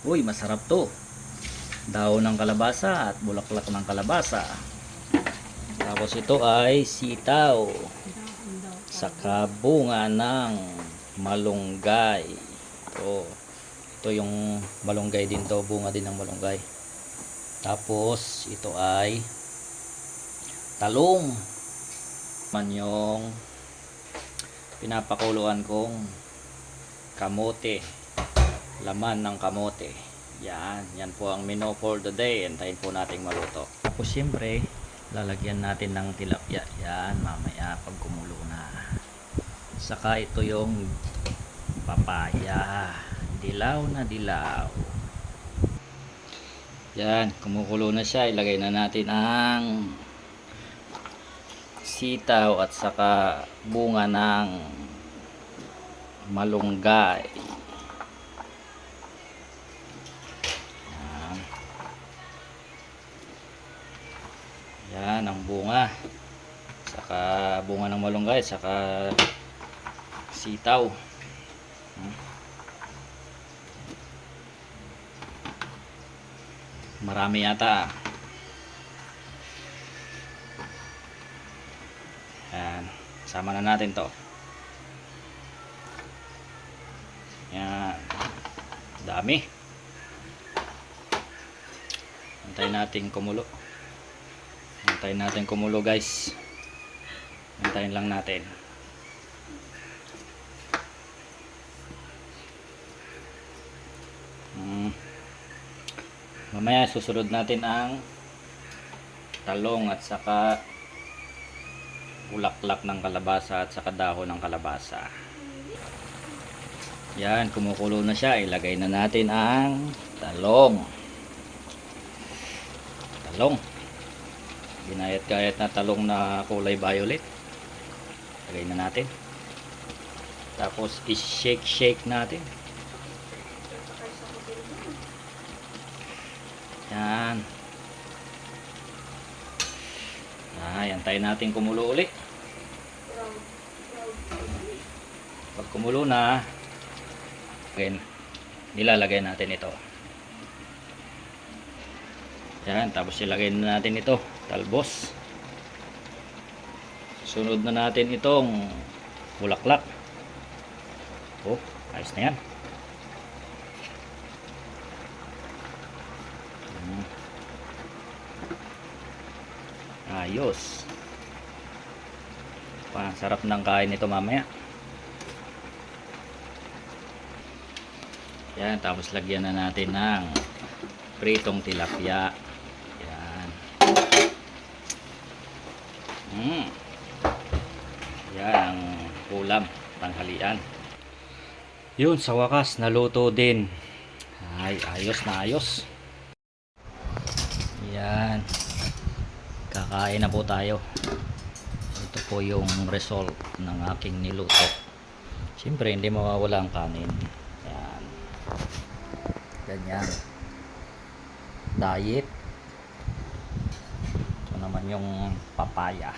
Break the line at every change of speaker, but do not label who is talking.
Uy, masarap to. Daon ng kalabasa at bulaklak ng kalabasa. Tapos ito ay sitaw. Saka bunga ng malunggay. Ito. Ito yung malunggay din to. Bunga din ng malunggay. Tapos ito ay talong. Man yung pinapakuluan kong kamote laman ng kamote. Yan, yan po ang menu for the day. Antayin po nating maluto. Tapos siyempre lalagyan natin ng tilapia. Yan mamaya pag kumulo na. Saka ito yung papaya. Dilaw na dilaw. Yan kumukulo na siya. Ilagay na natin ang sitaw at saka bunga ng malunggay Yan ang bunga. Saka bunga ng malunggay, saka sitaw. Hmm. Marami yata. Yan. Sama na natin to. Yan. Dami. Antayin natin kumulo. Antayin natin kumulo guys. Antayin lang natin. Mm. Mamaya susunod natin ang talong at saka bulaklak ng kalabasa at saka dahon ng kalabasa. Yan, kumukulo na siya. Ilagay na natin ang talong. Talong. Ginayat-gayat na talong na kulay violet. Lagay na natin. Tapos i-shake-shake natin. Yan. Ah, yantayin natin kumulo uli. Pag kumulo na, again, nilalagay natin ito. Yan, tapos ilagay na natin ito, talbos. Sunod na natin itong bulaklak. Oh, ayos na yan. Hmm. Ayos. Pa, sarap ng kain nito mamaya. Yan, tapos lagyan na natin ng pritong tilapia. Yan. Mm. Yan ang ulam, tanghalian. Yun, sa wakas, naluto din. Ay, ayos na ayos. Yan. Kakain na po tayo. Ito po yung result ng aking niluto. Siyempre, hindi mawawala ang kanin. Yan. Ganyan. Diet. Naman yung papaya.